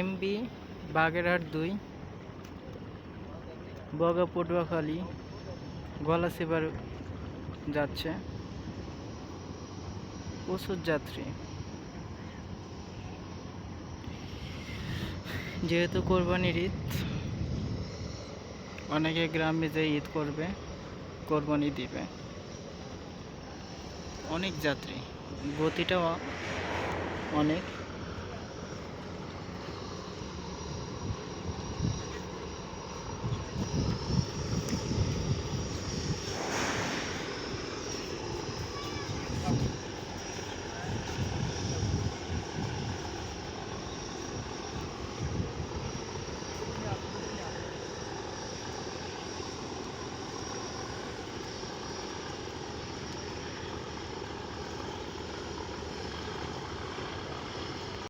MB, Bagerhat দুই, বগা পটুয়াখালী গলাচিপার যাচ্ছে। প্রচুর যাত্রী। যেহেতু কোরবানির ঈদ, অনেকে গ্রামে যে ঈদ করবে, কোরবানি দিবে। অনেক যাত্রী, গতিটাও অনেক।